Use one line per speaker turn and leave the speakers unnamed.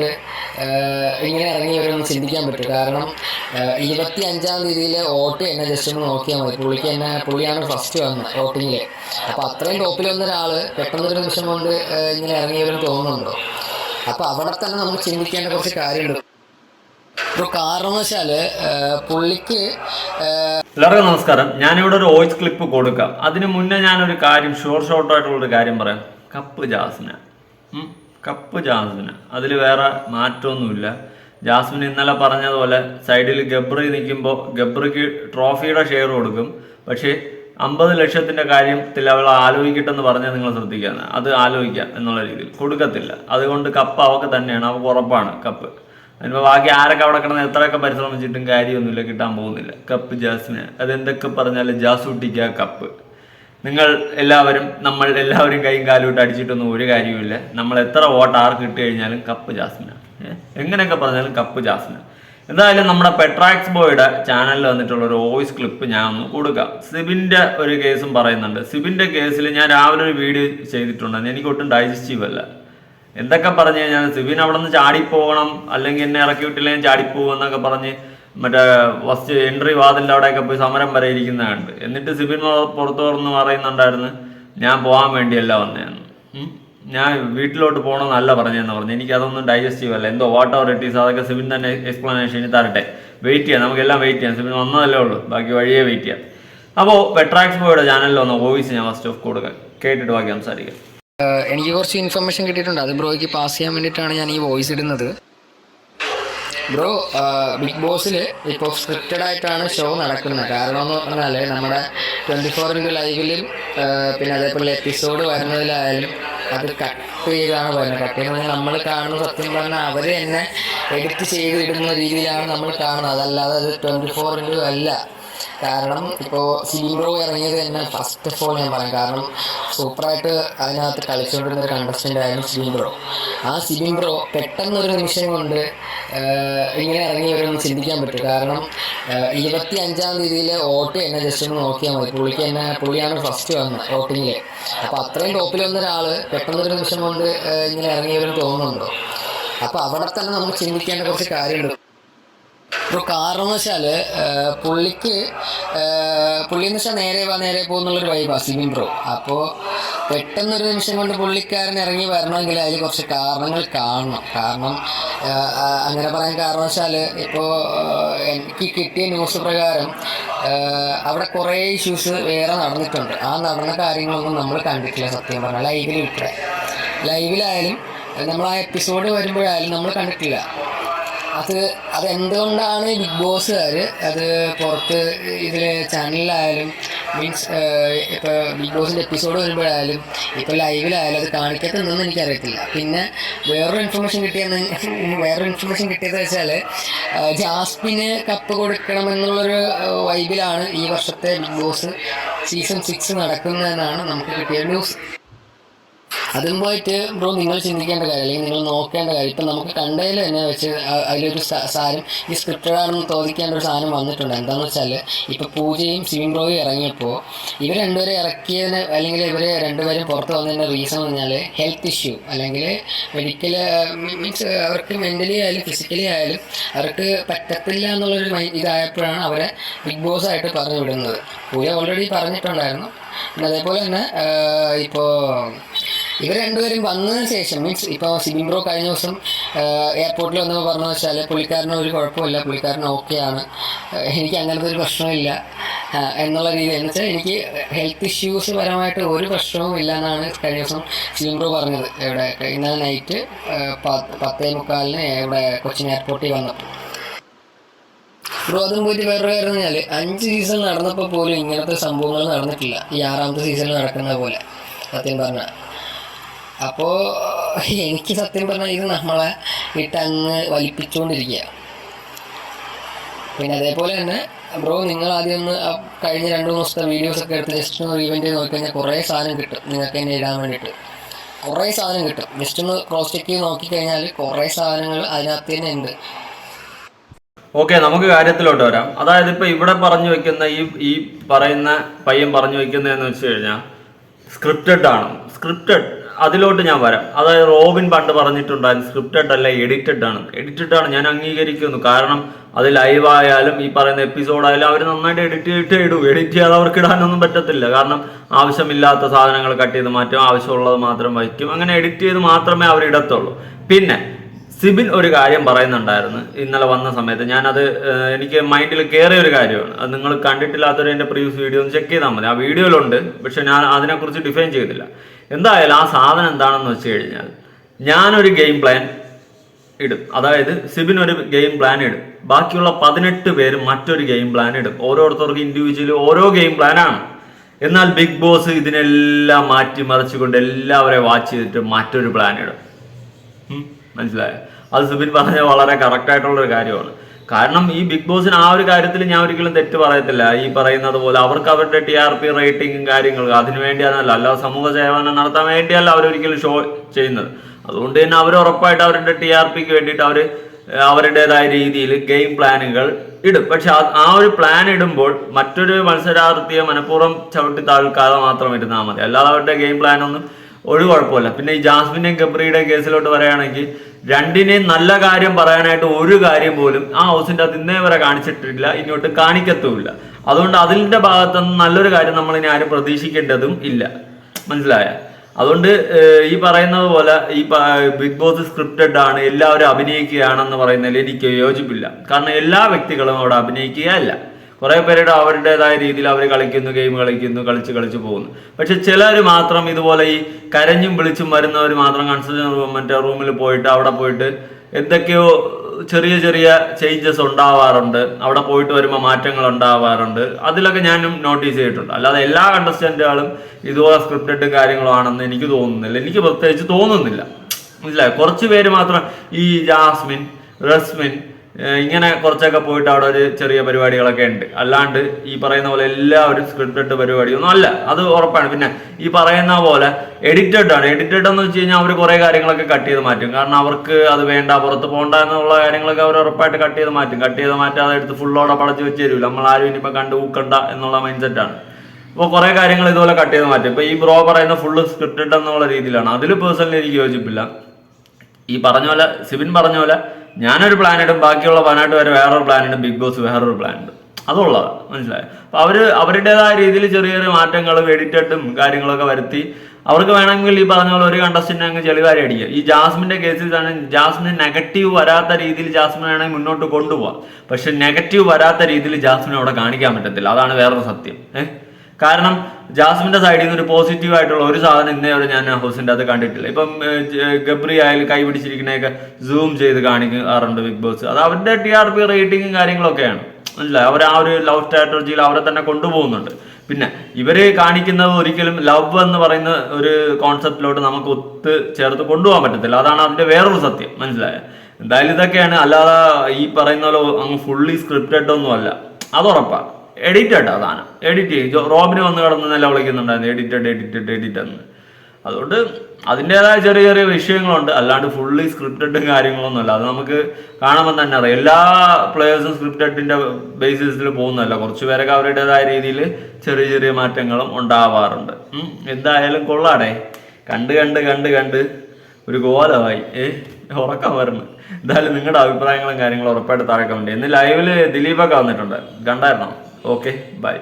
കൊണ്ട് ഇങ്ങനെ വരുമെന്ന് ചിന്തിക്കാൻ പറ്റും. കാരണം ഇരുപത്തി അഞ്ചാം തീയതിയിൽ വോട്ട് എന്നെ ജസ്റ്റ് ഒന്ന് നോക്കിയാൽ മതി. പുള്ളിക്ക് എന്നെ പുള്ളിയാണ് ഫസ്റ്റ് വന്നത് വോട്ടിങ്ങിൽ അപ്പോൾ അത്രയും ടോപ്പിൽ വന്ന ഒരാൾ പെട്ടെന്നൊരു നിമിഷം കൊണ്ട് ഇങ്ങനെ ഇറങ്ങി വരുമെന്ന് തോന്നുന്നുണ്ടോ? അപ്പോൾ അവിടെ തന്നെ നമുക്ക് ചിന്തിക്കേണ്ട കുറച്ച് കാര്യമുണ്ട്. ഇപ്പോൾ കാരണവശാൽ പുള്ളിക്ക് ഏഹ്,
എല്ലാവർക്കും നമസ്കാരം. ഞാനിവിടെ ഒരു വോയിസ് ക്ലിപ്പ് കൊടുക്കാം. അതിന് മുന്നേ ഞാനൊരു കാര്യം ഷോർട്ട് ഷോർട്ടായിട്ടുള്ളൊരു കാര്യം പറയാം. കപ്പ് ജാസ്മിന ഉം, കപ്പ് ജാസ്മിന്. അതിൽ വേറെ മാറ്റമൊന്നുമില്ല ജാസ്മിൻ ഇന്നലെ പറഞ്ഞതുപോലെ സൈഡിൽ ഗബ്രി നിൽക്കുമ്പോൾ ഗബ്രിക്ക് ട്രോഫിയുടെ ഷെയർ കൊടുക്കും. പക്ഷേ അമ്പത് ലക്ഷത്തിന്റെ കാര്യത്തിൽ അവൾ ആലോചിക്കട്ടെന്ന് പറഞ്ഞാൽ നിങ്ങൾ ശ്രദ്ധിക്കുക അത് ആലോചിക്കാം എന്നുള്ള രീതിയിൽ. കൊടുക്കത്തില്ല. അതുകൊണ്ട് കപ്പ് അവക്ക് തന്നെയാണ്. അവൾക്ക് ഉറപ്പാണ് കപ്പ് അതിനിപ്പോൾ ബാക്കി ആരൊക്കെ അവിടെ കിടന്ന് എത്രയൊക്കെ പരിശ്രമിച്ചിട്ടും കാര്യമൊന്നുമില്ല കിട്ടാൻ പോകുന്നില്ല. കപ്പ് ജാസ്മിന്. അതെന്തൊക്കെ പറഞ്ഞാലും ജാസൂട്ടിക്ക കപ്പ് നിങ്ങൾ എല്ലാവരും നമ്മൾ എല്ലാവരും കൈയും കാലും അടിച്ചിട്ടൊന്നും ഒരു കാര്യവുമില്ല. നമ്മൾ എത്ര വോട്ട് ആർക്ക് ഇട്ട് കഴിഞ്ഞാലും കപ്പ് ജാസ്മിന. എങ്ങനെയൊക്കെ പറഞ്ഞാലും കപ്പ് ജാസ്മിന. എന്തായാലും നമ്മുടെ പെട്രാക്സ് ബോയുടെ ചാനലിൽ വന്നിട്ടുള്ള ഒരു വോയിസ് ക്ലിപ്പ് ഞാൻ ഒന്ന് കൊടുക്കാം. സിബിന്റെ ഒരു കേസും പറയുന്നുണ്ട്. സിബിന്റെ കേസിൽ ഞാൻ രാവിലെ ഒരു വീഡിയോ ചെയ്തിട്ടുണ്ട് എനിക്ക് ഒട്ടും ഡൈജസ്റ്റീവ് അല്ല. എന്തൊക്കെ പറഞ്ഞു കഴിഞ്ഞാൽ സിബിൻ അവിടെ നിന്ന് ചാടിപ്പോകണം അല്ലെങ്കിൽ എന്നെ ഇറക്കി വിട്ടില്ലെങ്കിൽ ചാടിപ്പോകും എന്നൊക്കെ പറഞ്ഞ് മറ്റേ ഫസ്റ്റ് എൻട്രി വാതിലിന്റെ അവിടെയൊക്കെ പോയി സമരം വരെ ഇരിക്കുന്നതുണ്ട് എന്നിട്ട് സിബിൻ പുറത്തു തുറന്ന് പറയുന്നുണ്ടായിരുന്നു ഞാൻ പോകാൻ വേണ്ടിയല്ല വന്നതെന്ന് ഞാൻ വീട്ടിലോട്ട് പോകണമെന്നല്ല പറഞ്ഞതെന്ന് പറഞ്ഞു. എനിക്ക് അതൊന്നും ഡൈജസ്റ്റീവ് അല്ല. എന്തോ വാട്ട് അവർ ഇറ്റ് ഈസ് അതൊക്കെ സിബിൻ തന്നെ എക്സ്പ്ലനേഷൻ തരട്ടെ. വെയിറ്റ് ചെയ്യാം. നമുക്കെല്ലാം വെയിറ്റ് ചെയ്യാം. സിബിൻ വന്നതല്ലേ ഉള്ളൂ. ബാക്കി വഴിയേ വെയിറ്റ് ചെയ്യാം. അപ്പോൾ പെട്രാക്സ് ബോയുടെ ചാനലിൽ വന്ന വോയിസ് ഞാൻ ഫസ്റ്റ് ഓഫ് കൊടുക്കാം. കേട്ടിട്ട് ബാക്കി സംസാരിക്കാം.
എനിക്ക് കുറച്ച് ഇൻഫർമേഷൻ കിട്ടിയിട്ടുണ്ട്. അത് ബ്രോയ്ക്ക് പാസ് ചെയ്യാൻ വേണ്ടിയിട്ടാണ് ഞാൻ ഈ വോയിസ് ഇടുന്നത്. ബ്രോ ബിഗ് ബോസിൽ ഇപ്പോൾ സ്ക്രിപ്റ്റഡ് ആയിട്ടാണ് ഷോ നടക്കുന്നത്. കാരണം എന്ന് പറഞ്ഞാൽ നമ്മുടെ ട്വന്റി ഫോർ ഇന്റു ലൈവിലും പിന്നെ അതേപോലെ എപ്പിസോഡ് വരുന്നതിലായാലും അത് കട്ട് ചെയ്താണ് വരുന്നത്. കട്ട് ചെയ്യുന്നത് നമ്മൾ കാണുന്ന സത്യം പറഞ്ഞാൽ അവർ തന്നെ എഡിറ്റ് ചെയ്ത് ഇടുന്ന രീതിയിലാണ് നമ്മൾ കാണുന്നത്. അതല്ലാതെ അത് ട്വന്റി ഫോർ ഇന്റു അല്ല. കാരണം ഇപ്പോൾ സീബ്രോ ഇറങ്ങിയത് തന്നെ ഫസ്റ്റ് ഓഫ് ഓൾ ഞാൻ പറയാം. കാരണം സൂപ്പറായിട്ട് അതിനകത്ത് കളിച്ചുകൊണ്ടിരുന്ന ഒരു കണ്ടസ്റ്റന്റ് ആയിരുന്നു സീബ്രോ ആ സിബിംബ്രോ പെട്ടെന്നൊരു നിമിഷം കൊണ്ട് ഇങ്ങനെ ഇറങ്ങി വരുമെന്ന് ചിന്തിക്കാൻ പറ്റും. കാരണം ഇരുപത്തി അഞ്ചാം തീയതിയിൽ വോട്ട് എന്നെ ജസ്റ്റ് ഒന്ന് നോക്കിയാൽ മതി. പുള്ളിക്ക് എന്നെ പുള്ളിയാണ് ഫസ്റ്റ് വന്നത് വോട്ടിങ്ങിൽ അപ്പോൾ അത്രയും ടോപ്പിൽ വന്ന ഒരാൾ പെട്ടെന്ന് ഒരു നിമിഷം കൊണ്ട് ഇങ്ങനെ ഇറങ്ങി വരുമെന്ന് തോന്നുന്നുണ്ടോ? അപ്പോൾ അവിടെ തന്നെ നമ്മൾ ചിന്തിക്കേണ്ട കുറച്ച് കാര്യമുണ്ട്. ഇപ്പോൾ എന്ന് വെച്ചാൽ പുള്ളിക്ക് ആഹ്, പുള്ളി എന്ന് വെച്ചാൽ നേരെ വാ നേരെ പോകുന്നുള്ളൊരു വൈബാണ് സിബിൻ ബ്രോ അപ്പോൾ പെട്ടെന്നൊരു നിമിഷം കൊണ്ട് പുള്ളിക്കാരൻ ഇറങ്ങി വരണമെങ്കിൽ അതിൽ കുറച്ച് കാരണങ്ങൾ കാണണം. കാരണം അങ്ങനെ പറയാൻ കാരണം വെച്ചാൽ ഇപ്പോൾ എനിക്ക് കിട്ടിയ ന്യൂസ് പ്രകാരം അവിടെ കുറേ ഇഷ്യൂസ് വേറെ നടന്നിട്ടുണ്ട്. ആ നടന്ന കാര്യങ്ങളൊന്നും നമ്മൾ കണ്ടിട്ടില്ല സത്യം പറഞ്ഞാൽ. ലൈവിൽ വിട്ടേ ലൈവിലായാലും നമ്മൾ ആ എപ്പിസോഡ് വരുമ്പോഴായാലും നമ്മൾ കണ്ടിട്ടില്ല. അത് അത് എന്തുകൊണ്ടാണ് ബിഗ് ബോസുകാർ അത് പുറത്ത് ഇതിൽ ചാനലിലായാലും മീൻസ് ഇപ്പോൾ ബിഗ് ബോസിന്റെ എപ്പിസോഡ് വരുമ്പോഴായാലും ഇപ്പോൾ ലൈവിലായാലും അത് കാണിക്കത്തുണ്ടെന്ന് എനിക്കറിയത്തില്ല. പിന്നെ വേറൊരു ഇൻഫർമേഷൻ കിട്ടിയെന്ന് വേറൊരു ഇൻഫർമേഷൻ കിട്ടിയത് വെച്ചാൽ ജാസ്മിന് കപ്പ് കൊടുക്കണമെന്നുള്ളൊരു വൈബിലാണ് ഈ വർഷത്തെ ബിഗ് ബോസ് സീസൺ സിക്സ് നടക്കുന്നതെന്നാണ് നമുക്ക് കിട്ടിയ ന്യൂസ് അതും പോയിട്ട് ബ്രോ നിങ്ങൾ ചിന്തിക്കേണ്ട കാര്യം അല്ലെങ്കിൽ നിങ്ങൾ നോക്കേണ്ട കാര്യം. ഇപ്പം നമുക്ക് കണ്ടതിൽ തന്നെ വെച്ച് അതിലൊരു സാധനം ഈ സ്ക്രിപ്റ്റഡ് ആണെന്ന് തോന്നിക്കേണ്ട ഒരു സാധനം വന്നിട്ടുണ്ട്. എന്താണെന്ന് വെച്ചാൽ ഇപ്പം പൂജയും സിവിൻ ബ്രോയും ഇറങ്ങിയപ്പോൾ ഇവർ രണ്ടുപേരെ ഇറക്കിയതിന് അല്ലെങ്കിൽ ഇവർ രണ്ടുപേരും പുറത്ത് വന്നതിന്റെ റീസൺ എന്ന് പറഞ്ഞാൽ ഹെൽത്ത് ഇഷ്യൂ അല്ലെങ്കിൽ മെഡിക്കൽ മീൻസ് അവർക്ക് മെന്റലി ആയാലും ഫിസിക്കലി ആയാലും അവർക്ക് പറ്റത്തില്ല എന്നുള്ളൊരു ഇതായപ്പോഴാണ് അവരെ ബിഗ് ബോസ് ആയിട്ട് പറഞ്ഞു വിടുന്നത്. പൂജ ഓൾറെഡി പറഞ്ഞിട്ടുണ്ടായിരുന്നു. അതേപോലെ തന്നെ ഇപ്പോൾ ഇവർ രണ്ടുപേരും വന്നതിന് ശേഷം മീൻസ് ഇപ്പോൾ സിബിൻ ബ്രോ കഴിഞ്ഞ ദിവസം എയർപോർട്ടിൽ വന്നപ്പോൾ പറഞ്ഞു വെച്ചാൽ പുള്ളിക്കാരന് ഒരു കുഴപ്പമില്ല പുള്ളിക്കാരൻ ആണ്. എനിക്ക് അങ്ങനത്തെ ഒരു പ്രശ്നമില്ല എന്നുള്ള രീതിയിൽ. എന്ന് വെച്ചാൽ എനിക്ക് ഹെൽത്ത് ഇഷ്യൂസ് പരമായിട്ട് ഒരു പ്രശ്നവും ഇല്ല എന്നാണ് കഴിഞ്ഞ ദിവസം സിബിൻ ബ്രോ പറഞ്ഞത്. ഇവിടെ ഇന്നലെ നൈറ്റ് പത്തേ മുക്കാലിന് ഇവിടെ കൊച്ചിൻ എയർപോർട്ടിൽ വന്നപ്പോൾ ബ്രോ അതും പോയിട്ട് കാര്യം പറഞ്ഞാൽ അഞ്ച് സീസൺ നടന്നപ്പോൾ പോലും ഇങ്ങനത്തെ സംഭവങ്ങൾ നടന്നിട്ടില്ല. ഈ ആറാമത്തെ സീസണിൽ നടക്കുന്ന പോലെ സത്യം പറഞ്ഞാൽ അപ്പോൾ എനിക്ക് സത്യം പറഞ്ഞാൽ ഇത് നമ്മളെ ഇട്ടങ്ങ് വലിപ്പിച്ചുകൊണ്ടിരിക്കുക പിന്നെ അതേപോലെ തന്നെ ബ്രോ നിങ്ങൾ ആദ്യം ഒന്ന് കഴിഞ്ഞ രണ്ട് മൂന്ന് ദിവസത്തെ വീഡിയോസ് ഒക്കെ എടുത്ത് ജസ്റ്റ് ഒന്ന് റീവെന്റ് ചെയ്ത് നോക്കിക്കഴിഞ്ഞാൽ കുറേ സാധനം കിട്ടും നിങ്ങൾക്ക് തന്നെ ഇടാൻ വേണ്ടിയിട്ട്. കുറേ സാധനം കിട്ടും. ജസ്റ്റ് ഒന്ന് ക്രോസ് ചെക്ക് ചെയ്ത് നോക്കിക്കഴിഞ്ഞാൽ കുറേ സാധനങ്ങൾ അതിനകത്ത് തന്നെ ഉണ്ട്.
ഓക്കെ നമുക്ക് കാര്യത്തിലോട്ട് വരാം. അതായത് ഇപ്പൊ ഇവിടെ പറഞ്ഞു വെക്കുന്ന ഈ ഈ പറയുന്ന പയ്യൻ പറഞ്ഞു വെക്കുന്നതെന്ന് വെച്ച് കഴിഞ്ഞാൽ സ്ക്രിപ്റ്റഡ് ആണ്. സ്ക്രിപ്റ്റഡ് അതിലോട്ട് ഞാൻ വരാം. അതായത് റോബിൻ പണ്ട് പറഞ്ഞിട്ടുണ്ടായിരുന്നു സ്ക്രിപ്റ്റഡ് അല്ല എഡിറ്റഡ് ആണ്. എഡിറ്റഡ് ആണ് ഞാൻ അംഗീകരിക്കുന്നു. കാരണം അത് ലൈവ് ആയാലും ഈ പറയുന്ന എപ്പിസോഡ് ആയാലും അവർ നന്നായിട്ട് എഡിറ്റ് ചെയ്തിട്ട് ഇടും. എഡിറ്റ് ചെയ്യാതെ അവർക്ക് ഇടാനൊന്നും പറ്റത്തില്ല. കാരണം ആവശ്യമില്ലാത്ത സാധനങ്ങൾ കട്ട് ചെയ്ത് മാറ്റും ആവശ്യമുള്ളത് മാത്രം വയ്ക്കും. അങ്ങനെ എഡിറ്റ് ചെയ്ത് മാത്രമേ അവർ ഇടത്തുള്ളൂ. പിന്നെ സിബിൻ ഒരു കാര്യം പറയുന്നുണ്ടായിരുന്നു ഇന്നലെ വന്ന സമയത്ത്. ഞാനത് എനിക്ക് മൈൻഡിൽ കയറിയ ഒരു കാര്യമാണ്. അത് നിങ്ങൾ കണ്ടിട്ടില്ലാത്തൊരു എന്റെ പ്രീവിയസ് വീഡിയോ ഒന്ന് ചെക്ക് ചെയ്താൽ മതി. ആ വീഡിയോയിലുണ്ട് പക്ഷെ ഞാൻ അതിനെക്കുറിച്ച് ഡിഫൈൻ ചെയ്തില്ല. എന്തായാലും ആ സാധനം എന്താണെന്ന് വെച്ച് കഴിഞ്ഞാൽ ഞാനൊരു ഗെയിം പ്ലാൻ ഇടും. അതായത് സിബിൻ ഒരു ഗെയിം പ്ലാൻ ഇടും. ബാക്കിയുള്ള പതിനെട്ട് പേര് മറ്റൊരു ഗെയിം പ്ലാൻ ഇടും. ഓരോരുത്തർക്കും ഇൻഡിവിജ്വലി ഓരോ ഗെയിം പ്ലാനാണ് എന്നാൽ ബിഗ് ബോസ് ഇതിനെല്ലാം മാറ്റി മറിച്ചുകൊണ്ട് എല്ലാവരെയും വാച്ച് ചെയ്തിട്ട് മറ്റൊരു പ്ലാൻ ഇടും. മനസ്സിലായോ? അത് സുബിൻ പറഞ്ഞ വളരെ കറക്റ്റ് ആയിട്ടുള്ള ഒരു കാര്യമാണ്. കാരണം ഈ ബിഗ് ബോസിന് ആ ഒരു കാര്യത്തിൽ ഞാൻ ഒരിക്കലും തെറ്റ് പറയത്തില്ല. ഈ പറയുന്നത് പോലെ അവർക്ക് അവരുടെ ടി ആർ പി റേറ്റിംഗും കാര്യങ്ങളും അതിനു വേണ്ടിയാണല്ല. അല്ല സമൂഹ സേവനം നടത്താൻ വേണ്ടിയല്ല അവരൊരിക്കലും ഷോ ചെയ്യുന്നത്. അതുകൊണ്ട് തന്നെ അവർ ഉറപ്പായിട്ട് അവരുടെ ടി ആർ പിക്ക് വേണ്ടിയിട്ട് അവർ അവരുടേതായ രീതിയിൽ ഗെയിം പ്ലാനുകൾ ഇടും. പക്ഷെ ആ ഒരു പ്ലാൻ ഇടുമ്പോൾ മറ്റൊരു മത്സരാർത്ഥിയെ മനഃപൂർവം ചവിട്ടി താഴ്ക്കാതെ മാത്രം ഇരുന്നാൽ മതി. അല്ലാതെ അവരുടെ ഗെയിം പ്ലാനൊന്നും ഒരു കുഴപ്പമില്ല. പിന്നെ ഈ ജാസ്മിന്റെയും ഗബ്രിയുടെയും കേസിലോട്ട് പറയുകയാണെങ്കിൽ രണ്ടിനെയും നല്ല കാര്യം പറയാനായിട്ട് ഒരു കാര്യം പോലും ആ ഹൗസിന്റെ അത് ഇന്നേ വരെ കാണിച്ചിട്ടില്ല ഇങ്ങോട്ട് കാണിക്കത്തുമില്ല. അതുകൊണ്ട് അതിന്റെ ഭാഗത്തുനിന്ന് നല്ലൊരു കാര്യം നമ്മൾ ഇനി ആരും പ്രതീക്ഷിക്കേണ്ടതും ഇല്ല. മനസ്സിലായ? അതുകൊണ്ട് ഈ പറയുന്നത് പോലെ ഈ ബിഗ് ബോസ് സ്ക്രിപ്റ്റഡ് ആണ് എല്ലാവരും അഭിനയിക്കുകയാണെന്ന് പറയുന്നതിൽ എനിക്ക് യോജിപ്പില്ല. കാരണം എല്ലാ വ്യക്തികളും അവിടെ അഭിനയിക്കുകയല്ല. കുറെ പേരുടെ അവരുടേതായ രീതിയിൽ അവർ കളിക്കുന്നു ഗെയിം കളിക്കുന്നു കളിച്ച് കളിച്ച് പോകുന്നു. പക്ഷെ ചിലർ മാത്രം ഇതുപോലെ ഈ കരഞ്ഞും വിളിച്ചും വരുന്നവർ മാത്രം കൺസൾട്ടൻ മറ്റേ റൂമിൽ പോയിട്ട് അവിടെ പോയിട്ട് എന്തൊക്കെയോ ചെറിയ ചെറിയ ചേഞ്ചസ് ഉണ്ടാവാറുണ്ട്. അവിടെ പോയിട്ട് വരുമ്പോൾ മാറ്റങ്ങൾ ഉണ്ടാവാറുണ്ട്. അതിലൊക്കെ ഞാനും നോട്ടീസ് ചെയ്തിട്ടുണ്ട്. അല്ലാതെ എല്ലാ കണ്ടസ്റ്റന്റുകളും ഇതുപോലെ സ്ക്രിപ്റ്റഡ് കാര്യങ്ങളാണെന്ന് എനിക്ക് തോന്നുന്നില്ല. എനിക്ക് പ്രത്യേകിച്ച് തോന്നുന്നില്ല. മനസ്സിലായി? കുറച്ച് പേര് മാത്രം ഈ ജാസ്മിൻ റസ്മിൻ ഇങ്ങനെ കുറച്ചൊക്കെ പോയിട്ട് അവിടെ ഒരു ചെറിയ പരിപാടികളൊക്കെ ഉണ്ട്. അല്ലാണ്ട് ഈ പറയുന്ന പോലെ എല്ലാവരും സ്ക്രിപ്റ്റഡ് പരിപാടിയൊന്നും അല്ല. അത് ഉറപ്പാണ്. പിന്നെ ഈ പറയുന്ന പോലെ എഡിറ്റഡ് ആണ്. എഡിറ്റഡ് എന്ന് വെച്ച് കഴിഞ്ഞാൽ അവർ കുറേ കാര്യങ്ങളൊക്കെ കട്ട് ചെയ്ത് മാറ്റും. കാരണം അവർക്ക് അത് വേണ്ട പുറത്ത് പോകണ്ട എന്നുള്ള കാര്യങ്ങളൊക്കെ അവർ ഉറപ്പായിട്ട് കട്ട് ചെയ്ത് മാറ്റും. കട്ട് ചെയ്ത് മാറ്റാതെ എടുത്ത് ഫുള്ളോടെ പടച്ച് വെച്ച് നമ്മൾ ആരും ഇനിയിപ്പോൾ കണ്ടു ഊക്കണ്ട എന്നുള്ള മൈൻഡ് സെറ്റാണ് അപ്പോൾ കുറേ കാര്യങ്ങൾ ഇതുപോലെ കട്ട് ചെയ്ത് മാറ്റും. ഇപ്പോൾ ഈ ബ്രോ പറയുന്ന ഫുള്ള് സ്ക്രിപ്റ്റഡ് എന്നുള്ള രീതിയിലാണ്. അതിൽ പേഴ്സണലി എനിക്ക് യോജിപ്പില്ല. ഈ പറഞ്ഞ പോലെ സിബിൻ പറഞ്ഞ പോലെ ഞാനൊരു പ്ലാനിടും ബാക്കിയുള്ള പതിനെട്ട് വരെ വേറൊരു പ്ലാൻ ഇടും ബിഗ് ബോസ് വേറൊരു പ്ലാൻ ഇടും. അതുള്ളതാണ് മനസ്സിലായോ? അപ്പൊ അവർ അവരുടേതായ രീതിയിൽ ചെറിയ ചെറിയ മാറ്റങ്ങളും എഡിറ്റഡും കാര്യങ്ങളൊക്കെ വരുത്തി അവർക്ക് വേണമെങ്കിൽ ഈ പറഞ്ഞ പോലെ ഒരു കണ്ടസ്റ്റന്റ് അങ്ങ് ചെളിവാരി അടിക്കുക. ഈ ജാസ്മിന്റെ കേസിൽ തന്നെ ജാസ്മിന് നെഗറ്റീവ് വരാത്ത രീതിയിൽ ജാസ്മിൻ വേണമെങ്കിൽ മുന്നോട്ട് കൊണ്ടുപോകാം പക്ഷെ നെഗറ്റീവ് വരാത്ത രീതിയിൽ ജാസ്മിനെ അവിടെ കാണിക്കാൻ പറ്റത്തില്ല. അതാണ് വേറൊരു സത്യം. ഏഹ്? കാരണം ജാസ്മിന്റെ സൈഡിൽ നിന്ന് ഒരു പോസിറ്റീവ് ആയിട്ടുള്ള ഒരു സാധനം ഇന്നേ വരെ ഞാൻ ഹൗസിന്റെ അത് കണ്ടിട്ടില്ല. ഇപ്പം ഗബ്രി ആയാലും കൈ പിടിച്ചിരിക്കണയൊക്കെ സൂം ചെയ്ത് കാണിക്കാറുണ്ട് ബിഗ് ബോസ്. അത് അവരുടെ ടി ആർ പി റേറ്റിംഗും കാര്യങ്ങളൊക്കെയാണ്. അല്ല അവർ ആ ഒരു ലവ് സ്ട്രാറ്റജിയിൽ അവരെ തന്നെ കൊണ്ടുപോകുന്നുണ്ട്. പിന്നെ ഇവർ കാണിക്കുന്നത് ഒരിക്കലും ലവ് എന്ന് പറയുന്ന ഒരു കോൺസെപ്റ്റിലോട്ട് നമുക്ക് ഒത്ത് ചേർത്ത് കൊണ്ടുപോകാൻ പറ്റത്തില്ല. അതാണ് അതിന്റെ വേറൊരു സത്യം. മനസ്സിലായ? എന്തായാലും ഇതൊക്കെയാണ്. അല്ലാതെ ഈ പറയുന്ന പോലെ അങ്ങ് ഫുള്ളി സ്ക്രിപ്റ്റഡ് ഒന്നും അല്ല അത് ഉറപ്പാണ്. എഡിറ്റഡ് അതാണ് എഡിറ്റ് ചെയ്യും. റോബിന് വന്ന് കിടന്ന് നല്ല വിളിക്കുന്നുണ്ടായിരുന്നു. എഡിറ്റഡ് എഡിറ്റഡ് എഡിറ്റ് എന്ന്. അതുകൊണ്ട് അതിന്റെതായ ചെറിയ ചെറിയ വിഷയങ്ങളുണ്ട്. അല്ലാണ്ട് ഫുള്ളി സ്ക്രിപ്റ്റഡും കാര്യങ്ങളൊന്നും അല്ല അത് നമുക്ക് കാണുമ്പോൾ തന്നെ അറിയാം. എല്ലാ പ്ലേയേഴ്സും സ്ക്രിപ്റ്റഡിന്റെ ബേസിസിൽ പോകുന്നതല്ല. കുറച്ച് പേരൊക്കെ അവരുടേതായ രീതിയിൽ ചെറിയ ചെറിയ മാറ്റങ്ങളും ഉണ്ടാവാറുണ്ട്. എന്തായാലും കൊള്ളാടേ. കണ്ട് കണ്ട് കണ്ട് കണ്ട്. ഒരു കോലമായി. ഏ ഉറക്കം വരുന്നു. എന്തായാലും നിങ്ങളുടെ അഭിപ്രായങ്ങളും കാര്യങ്ങളും ഉറപ്പായിട്ട് താഴെ കമന്റ് ഇന്ന് ലൈവിൽ ദിലീപൊക്കെ വന്നിട്ടുണ്ട്. കണ്ടായിരുന്നോ? Okay bye